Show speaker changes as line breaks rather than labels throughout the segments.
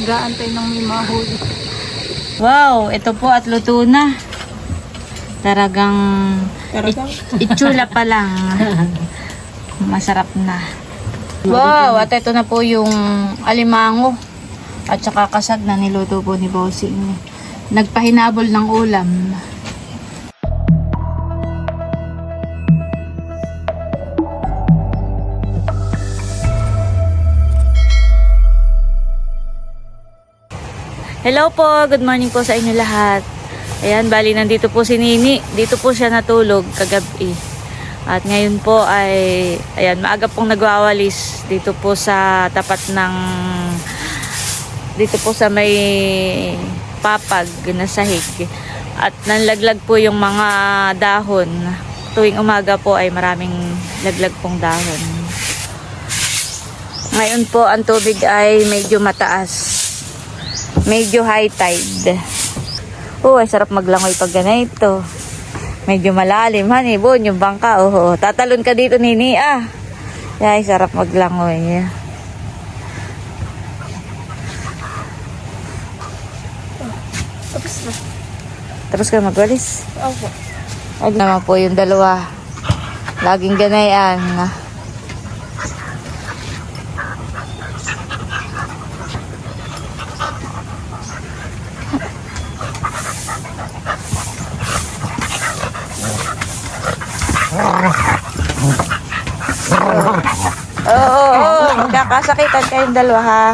Nag-aantay ng may mahuli.
Wow, ito po at luto na. Talagang
Talagang?
itsula pa lang. Masarap na. Wow, at ito na po yung alimango. At saka kasag na niluto po ni Bossing. Nagpahinabol ng ulam. Hello po, good morning po sa inyo lahat. Ayan, bali nandito po si Nini. Dito po siya natulog kagabi. At ngayon po ay, ayan, maaga pong nagwawalis dito po sa tapat ng, dito po sa may papag na sahig. At nanlaglag po yung mga dahon. Tuwing umaga po ay maraming laglag pong dahon. Ngayon po ang tubig ay medyo mataas. Medyo high tide. Oh, ay sarap maglangoy pag ganito. Medyo malalim, honey. Bon, yung bangka. Oh, oh. tatalon ka dito, nini. Ah. Ay, sarap maglangoy.
Tapos na.
Tapos ka magwalis.
Opo.
Ay, naman po yung dalawa. Laging ganayan. Oo, oo, oo. Magkakasakitan kayong dalawa, ha?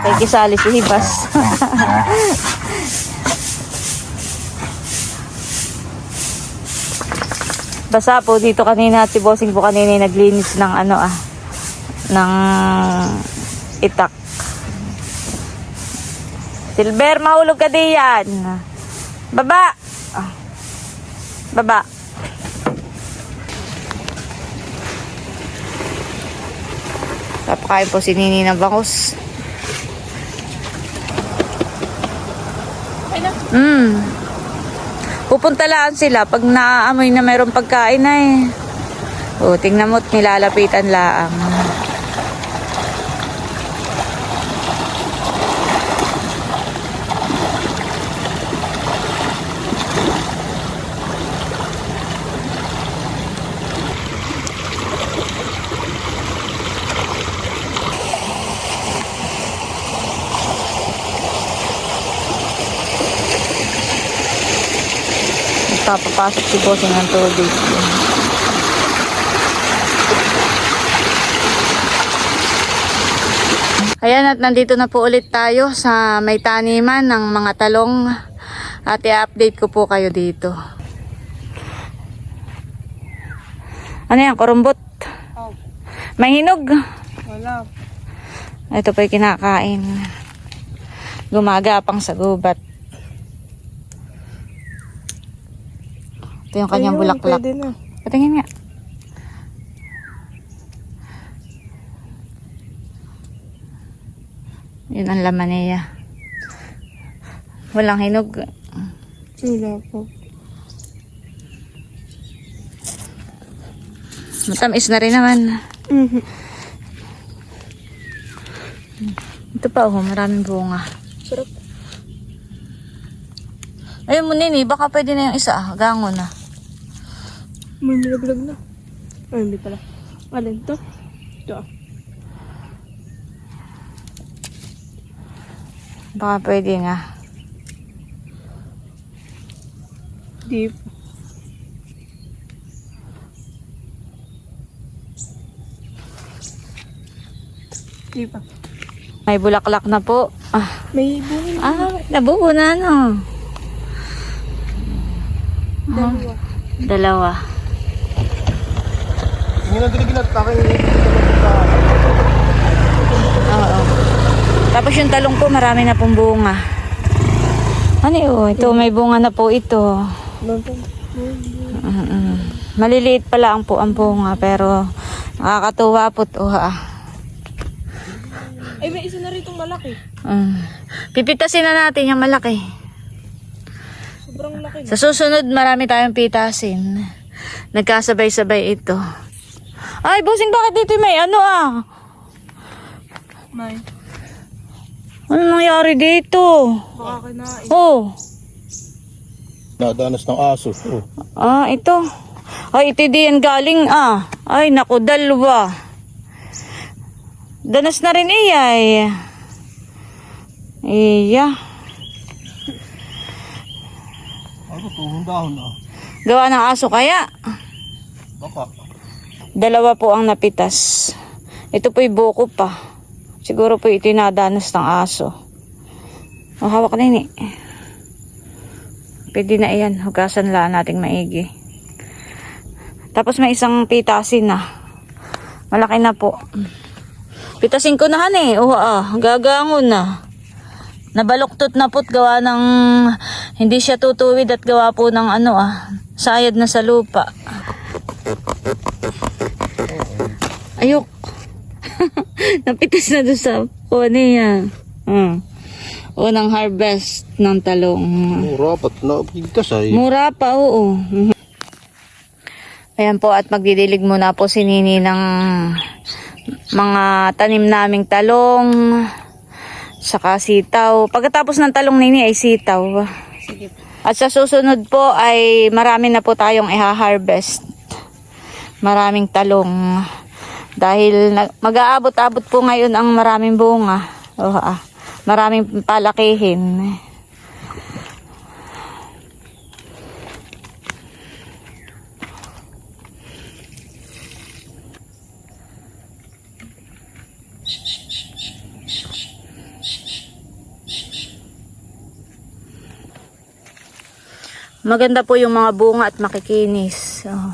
Nakikisali si Hibas. Basa po dito kanina si Bossing po kanina naglinis ng ano ah ng itak. Silver, mahulog ka diyan. Baba. Ah. Baba. Papakain po si Nini ng bangus. Mm. Pupunta lang sila pag naaamoy na mayroong pagkain na eh. O, tingnan mo't nilalapitan laang. Papapasok si Bossing ng tubig. Ayan at nandito na po ulit tayo sa may taniman ng mga talong at i-update ko po kayo dito. Ano yan? Kurumbot?
Oh.
May hinog?
Wala.
Ito po yung kinakain. Gumagapang sa gubat. Ito yung kanyang
Ayun,
bulaklak.
Pwede na.
Patingin nga. Yun ang laman niya. Walang hinog.
Wala po.
Matamis na rin naman.
Mhm.
Ito pa oh, maraming bunga.
Sarap.
Ayun mo nini, baka pwede na yung isa ah. Gango na.
May nilaglag na. Ay, hindi pala. Alin to? Ito ah.
Baka pwede nga.
Pa. Di pa.
May bulaklak na po. Ah,
May bunga
ah nabuo na no.
Dalawa.
Dalawa.
Hindi na diliginat aking
Oo. Tapos yung talong po, marami na pong bunga. Ano yun? Ito, may bunga na po ito. Mm-mm. Maliliit pala ang po ang bunga, pero nakakatuwa po to ha.
Ay, may isa na rin itong malaki.
Mm. Pipitasin na natin yung malaki.
Sobrang laki
Sa susunod, marami tayong pitasin. Nagkasabay-sabay ito. Ay, bossing, bakit dito may ano ah?
May.
Ano nangyari dito?
Baka kinain.
Oh,
Nadanas ng aso. Oh.
ah, ito. Ay, ito din galing ah. Ay, naku, dalawa. Danas na rin iyay. Iya.
Ano to? Dahon ah.
Gawa ng aso kaya.
Baka.
Dalawa po ang napitas. Ito po'y buko pa. Siguro po ito nadanas ng aso. O, hawak na ini. Pwede na iyan. Hugasan lang nating maigi. Tapos may isang pitasin na. Malaki na po. Pitasin ko na han eh. Oo ah. Gagangon na. Nabaluktot na po't gawa ng hindi siya tutuwid at gawa po ng ano ah. Sayad na sa lupa. Ayok. Napitas na doon sa kuha niya. Hmm. Unang harvest ng talong.
Mura, ba't nakapigtas ay?
Mura pa, oo. Mhm. Ayan po, at magdidilig muna po si Nini ng mga tanim naming talong, saka sitaw. Pagkatapos ng talong Nini ay sitaw.
Sige po.
At sa susunod po ay marami na po tayong iha-harvest. Maraming talong. Dahil mag-aabot-abot po ngayon ang maraming bunga. Oh, ah, maraming palakihin. Maganda po yung mga bunga at makikinis. Oh.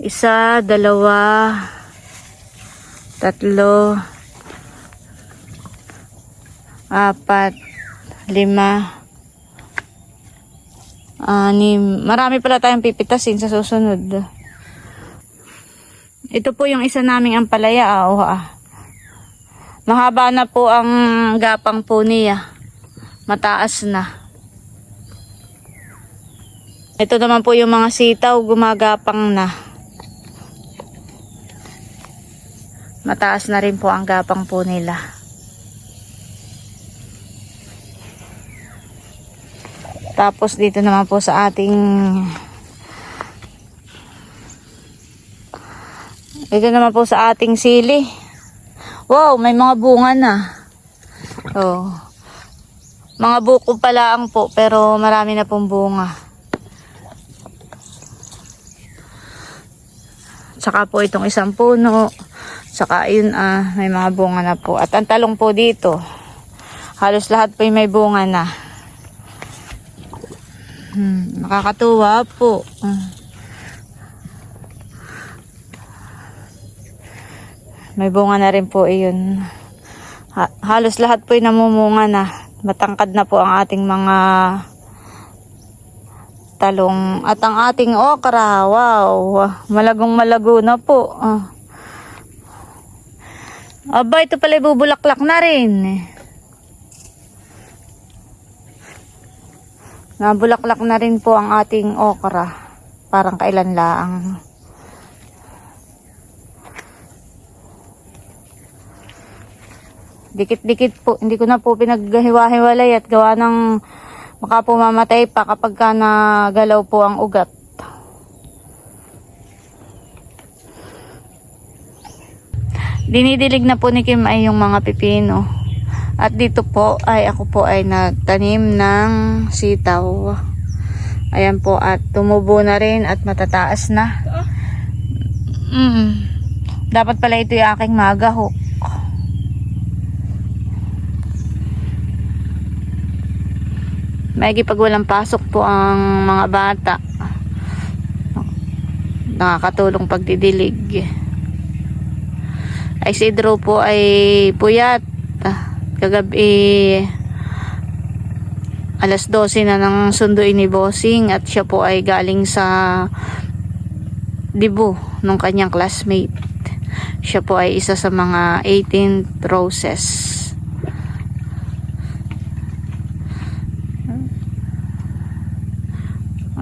Isa, dalawa, tatlo, apat, lima, anim. Marami pala tayong pipitasin sa susunod. Ito po yung isa naming ampalaya. Ah, oh, ah. Mahaba na po ang gapang po niya. Mataas na. Ito naman po yung mga sitaw, gumagapang na. Mataas na rin po ang gapang po nila. Tapos dito naman po sa ating Ito naman po sa ating sili. Wow, may mga bunga na. Oh. Mga buko pala ang po, pero marami na pong bunga. Tsaka po itong isang puno. Tsaka yun ah, may mga bunga na po. At ang talong po dito, halos lahat po may bunga na. Hmm, nakakatuwa po. Hmm. May bunga na rin po iyon. Ha- halos lahat po namumunga na. Matangkad na po ang ating mga talong. At ang ating okra, wow, malagong malago na po. Ah. Aba, ito pala ibubulaklak na rin. Nabulaklak na rin po ang ating okra. Parang kailan laang. Dikit-dikit po, hindi ko na po pinaghiwa-hiwalay at gawa ng baka po mamatay pa kapag ka nagalaw po ang ugat. Dinidilig na po ni Kim ay yung mga pipino. At dito po ay ako po ay nagtanim ng sitaw. Ayan po at tumubo na rin at matataas na. Mm. Dapat pala ito yung aking magahok. Maigi pag walang pasok po ang mga bata. Nakakatulong pagdidilig. Ay si Drew po ay puyat. Ah, Kagabi alas 12 na ng sunduin ni Bossing at siya po ay galing sa dibu ng kanyang classmate. Siya po ay isa sa mga 18th roses.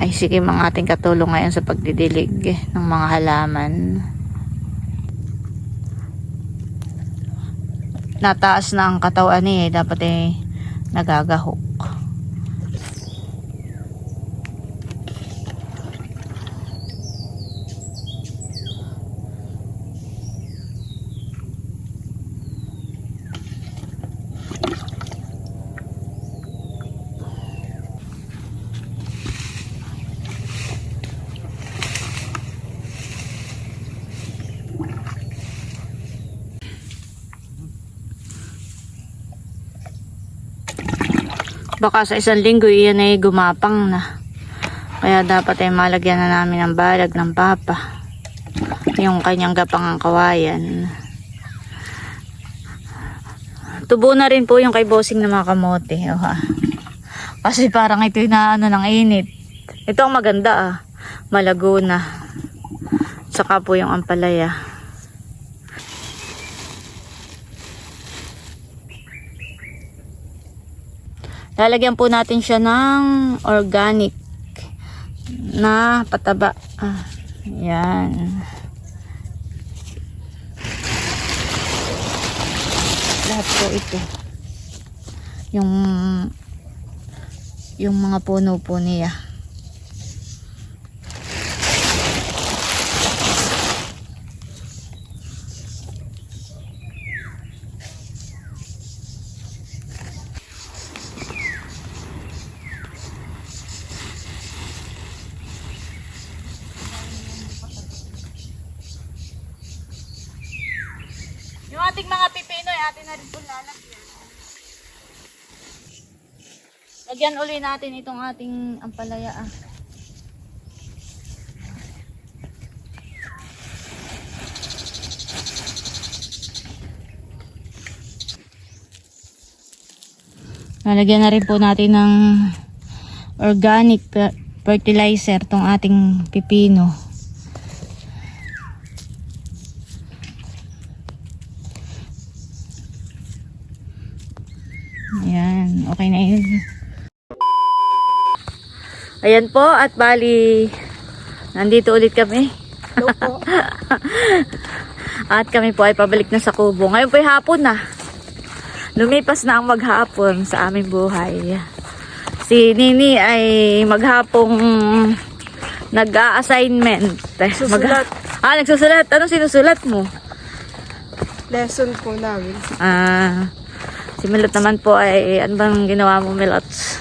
ay sige mga ating katulong ngayon sa pagdidilig ng mga halaman. Nataas na ang katawan niya eh. Dapat eh nagagahok. Baka sa isang linggo iyan ay gumapang na. Kaya dapat ay malagyan na namin ng balag ng papa. Yung kanyang gapangang kawayan. Tubo na rin po yung kay bossing na mga kamote. Oh, ha. Kasi parang ito na ano ng init. Ito ang maganda ah. Malago na. Saka po yung ampalaya. Lalagyan po natin siya ng organic na pataba. Ah. Lahat po ito. Yung yung mga puno po niya. Yung ating mga pipino ay atin na rin po lalagyan. Lagyan uli natin itong ating ampalaya ah. Lalagyan na rin po natin ng organic fer- fertilizer tong ating pipino. Ayan, okay na yun. Ayan po, at bali, nandito ulit kami.
Hello po.
At kami po ay pabalik na sa kubo. Ngayon po ay hapon na. Lumipas na ang maghapon sa aming buhay. Si Nini ay maghapong nag-a-assignment.
Susulat.
ah, nagsusulat. Anong sinusulat mo?
Lesson po namin.
Ah, si Milot naman po ay, ano bang ginawa mo, Milots?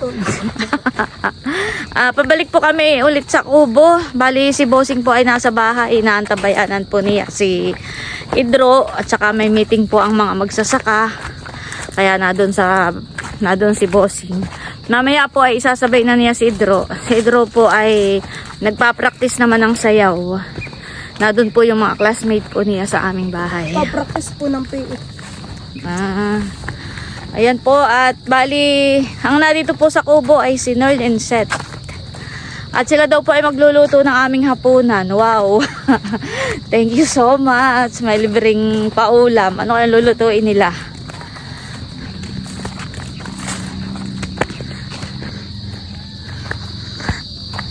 Ah, pabalik po kami ulit sa kubo. Bali si Bossing po ay nasa bahay, inaantabayanan po niya si Idro at saka may meeting po ang mga magsasaka. Kaya na doon sa na doon si Bossing. Namaya po ay isasabay na niya si Idro. Si Idro po ay nagpa-practice naman ng sayaw. Na doon po yung mga classmate po niya sa aming bahay.
Pa-practice po ng PE.
Ah, ayan po at bali, ang narito po sa kubo ay si Nerl and Seth. At sila daw po ay magluluto ng aming hapunan. Wow! Thank you so much. May libreng paulam. Ano kaya lulutuin nila?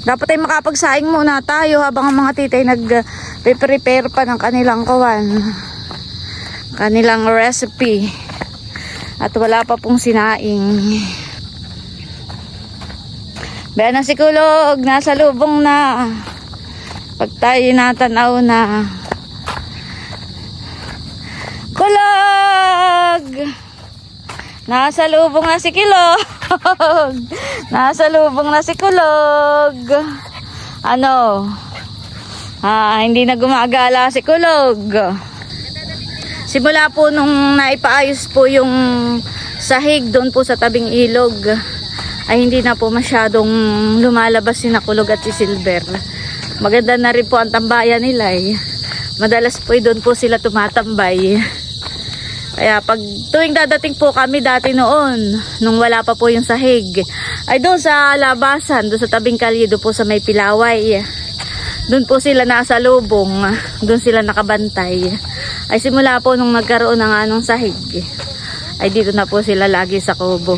Dapat ay makapagsaing muna tayo habang ang mga titay nag-prepare pa ng kanilang kawan kanilang recipe at wala pa pong sinaing. Bayan na si Kulog nasa lubong na. Pag tayo natanaw na. Kulog! Nasa lubong na si Kulog. Nasa lubong na si Kulog. Ano? Ah, hindi na gumagala si Kulog Simula po nung naipaayos po yung sahig doon po sa tabing ilog ay hindi na po masyadong lumalabas si Nakulog at si Silver. Maganda na rin po ang tambayan nila eh. Madalas po eh, doon po sila tumatambay. Kaya pag tuwing dadating po kami dati noon, nung wala pa po yung sahig, ay doon sa labasan, doon sa tabing kalye, doon po sa may pilaway. Doon po sila nasa lubong, doon sila nakabantay. Ay simula po nung nagkaroon ng anong sahig, ay dito na po sila lagi sa kubo.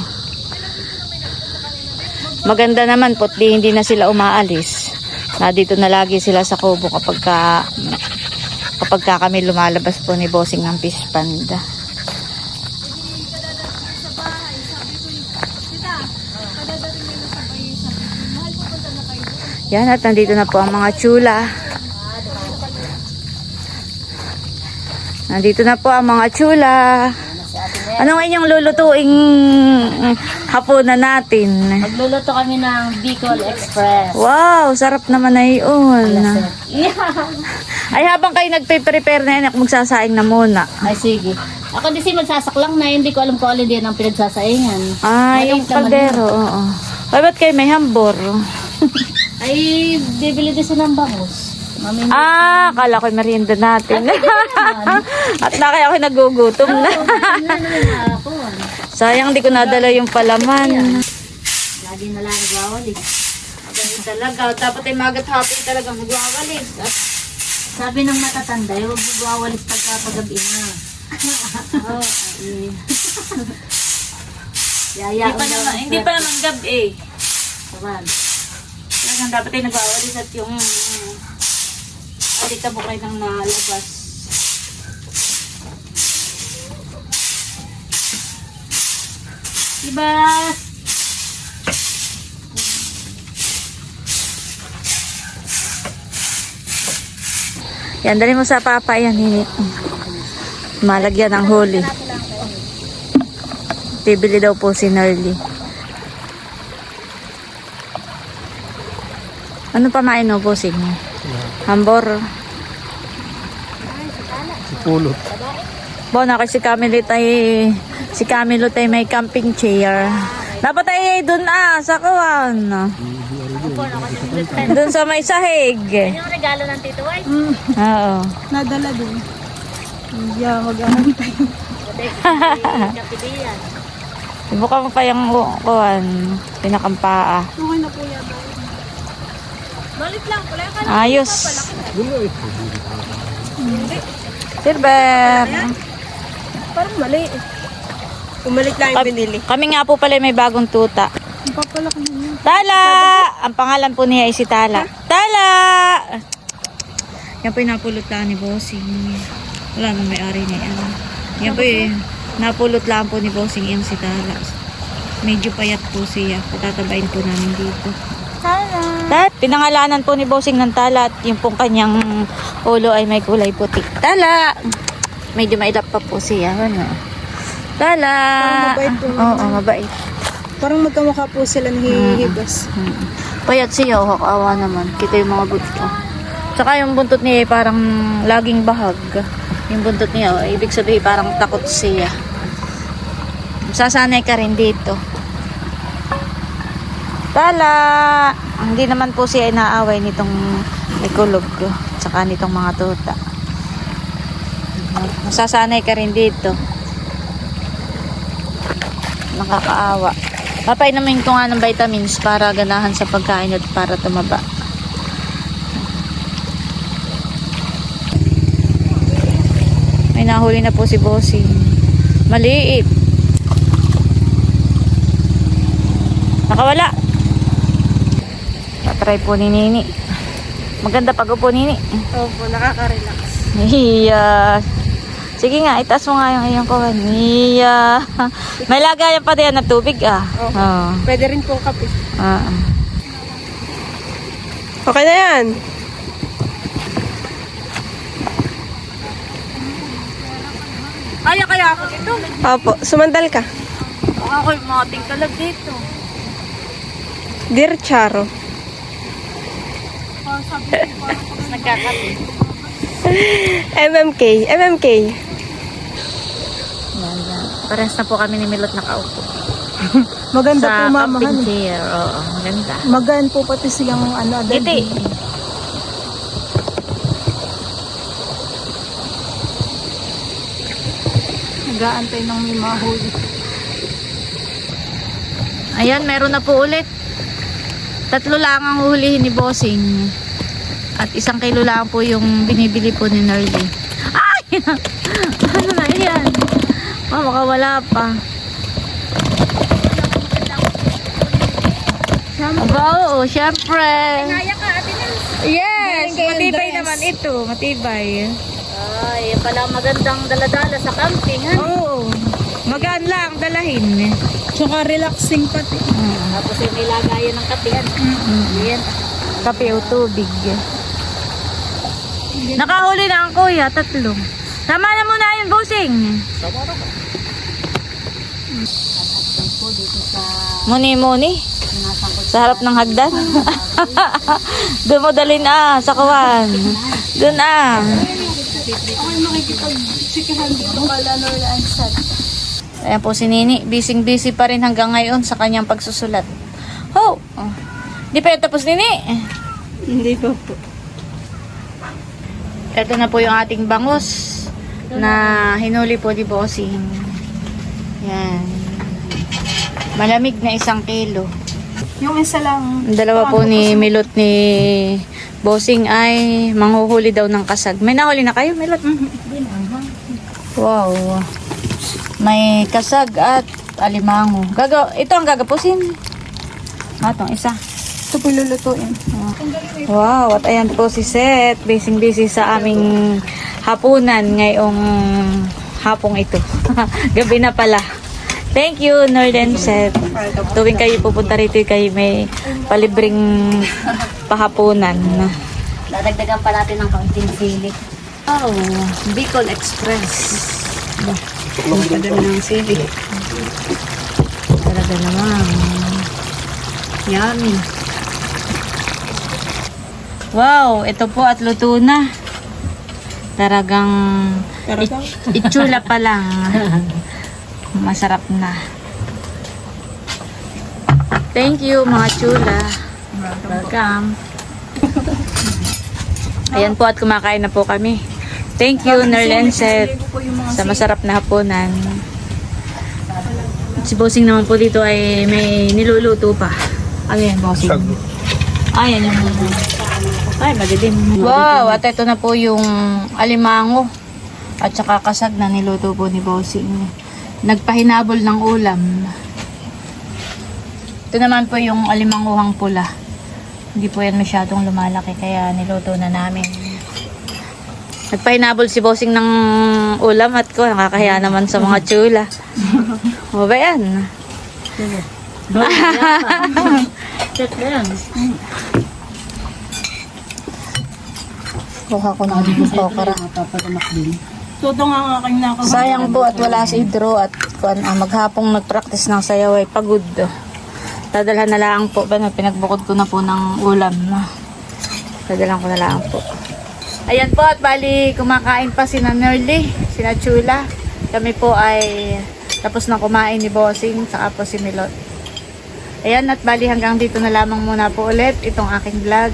Maganda naman po, di hindi na sila umaalis. Na dito na lagi sila sa kubo kapag ka, kapag ka kami lumalabas po ni Bossing ng fish panda. Yan at nandito na po ang mga chula. Nandito na po ang mga chula. Anong inyong lulutuing hapunan natin?
Magluluto kami ng Bicol Express.
Wow, sarap naman na yun. Ay, habang kayo nagpe-prepare na yan, ako magsasaing na muna.
Ay, sige. Ako din si magsasaklang na, hindi ko alam kung alin din ang pinagsasaingan.
Ay, yung kaldero, oo. Ay, ba't kayo may hambor?
Ay, bibili din siya ng bangus.
Ah, kala ko merienda natin. At na kaya ako nagugutom na. Sayang, di ko nadala yung palaman.
Lagi na lang nagwawali.
Ganun talaga. Dapat ay magat hapon talaga magwawalis. At
Sabi ng matatanda, huwag magwawalis pagka pagabi na. Oo, ay. Yaya,
hindi pa naman, hindi pa naman gabi eh.
Saban.
Talagang dapat ay nagwawalis at yung alita mo kayo nang nalabas.
Diba?
Yan, dali mo sa papa yan. Hini. Malagyan ng huli. Bibili daw po si Nerly. Ano pa main mo po si Hambor.
Si Pulot.
Bo, na si Camilo tay si Camilo tay may camping chair. Dapat ay doon ah, sa kawan. Doon sa may sahig.
Yung regalo ng Tito White.
Oo.
Nadala din. Yeah, mag-aantay.
Kapilian.
Ibuka mo pa yung kuwan, pinakampaa.
Okay na po yata. Balik lang. Wala ka
Ayos. Silver.
Parang mali eh. Umalik lang yung binili.
Kami nga po pala may bagong tuta.
Ang papalaki na yun.
Tala! Ang pangalan po niya ay si Tala. Tala! Yan po yung napulot lang ni Bossing. Wala nang may-ari niya yan. Yan po yung napulot lang po ni Bossing yan si Tala. Medyo payat po siya. Patatabain po namin dito. Tala! Pinangalanan po ni Bossing ng Tala at yung pong kanyang ulo ay may kulay puti. Tala! Medyo mailap pa po siya. Ano? Tala!
Parang mabait po.
Oo, mabait.
Parang magkamukha po sila ng hihigas.
Mm. Payat siya, oh, kawawa naman. Kita yung mga buntot. Tsaka yung buntot niya ay parang laging bahag. Yung buntot niya, oh, ibig sabihin parang takot siya. Sasanay ka rin dito. Tala! Hindi naman po siya inaaway nitong ekolog. Tsaka nitong mga tuta. Masasanay ka rin dito. Nakakaawa. Papainumin ko nga ng vitamins para ganahan sa pagkain at para tumaba. May nahuli na po si Bossing. Maliit. Nakawala. Tatry po ni Nini. Maganda pag upo Nini.
Opo, nakaka-relax.
Iya. Sige nga, itaas mo nga yung iyong kuhan. Iya. May lagayan pa din na tubig ah.
Okay.
Oo.
Pwede rin po kape.
Ah.
Okay na yan.
Kaya kaya ako dito.
Opo, sumandal ka.
Ako yung mga tingkalag dito.
Dear Charo.
Nagkakape.
MMK, MMK.
Yan, yan. Parehas na po kami ni Milot nakaupo.
Maganda
Sa
po mamahan.
camping chair. Oo, maganda.
Magaan po pati silang ano agad.
Ngiti.
Nag-aantay ng may mahuli.
Ayan, meron na po ulit. Tatlo lang ang huhulihin ni Bossing. At isang kilo lang po yung binibili po ni Nerly. Ay! ano na yan? Oh, makawala pa. Aba, oo, syempre.
Kaya ka, ate na.
Yes, matibay naman ito, matibay.
Ay, pala ang magandang daladala sa camping, ha?
Oo, magaan lang dalahin.
Tsaka relaxing pati.
Tapos yung may lagayan ng kapihan. Yan.
Kape o tubig. Nakahuli na ang kuya, tatlo. Tama na muna yun, bossing.
po
Muni-muni. Sa harap ng hagdan. Doon mo dalhin ah, sa kawan. Doon ah. Ayan po si Nini. Busy-busy pa rin hanggang ngayon sa kanyang pagsusulat. Ho! Oh. Di pa tapos, Nini.
Hindi pa po.
Ito na po yung ating bangus na hinuli po ni Bossing. Yan. Malamig na isang kilo.
Yung isa lang.
Ang dalawa po ni Milot ni Bossing ay manghuhuli daw ng kasag. May nahuli na kayo, Milot? Wow. May kasag at alimango. Gaga ito ang gagapusin. Itong isa.
Ito po lulutuin.
Wow, at ayan po si Seth. Busy busy sa aming hapunan ngayong hapong ito. Gabi na pala. Thank you, Northern Seth. Tuwing kayo pupunta rito, kayo may palibreng pahapunan.
Dadagdagan pa natin ng kaunting sili.
Oh, Bicol Express.
Ang kadami ng sili.
Talaga naman. Yummy. Wow, ito po at luto na. Talagang it- itsula pa lang. Masarap na. Thank you mga chula. Welcome. Ayan po at kumakain na po kami. Thank you, Nerlenset, sa masarap na hapunan. Si Bossing naman po dito ay may niluluto pa. Ano yan, Bossing? Ayan yung... Ay, madilim. Wow, at ito na po yung alimango. At saka kasag na niluto po ni Bossing. Nagpahinabol ng ulam. Ito naman po yung alimanguhang pula. Hindi po yan masyadong lumalaki kaya niluto na namin. Nagpahinabol si Bossing ng ulam at ko nakakahiya naman sa mga chula. o ba yan?
Check na yan.
Kuha ko ng.
Mapapagamak din.
Todo nga ang aking nakaw.
Sayang po at wala si Idro at kuan ah, maghapong nag-practice ng sayaw ay pagod. Dadalhan na lang po ba na pinagbukod ko na po ng ulam na. Dadalhan ko na lang po. Ayan po at bali kumakain pa si Nerly, si Chula. Kami po ay tapos na kumain ni Bossing saka po si Milot. Ayan at bali hanggang dito na lamang muna po ulit itong aking vlog.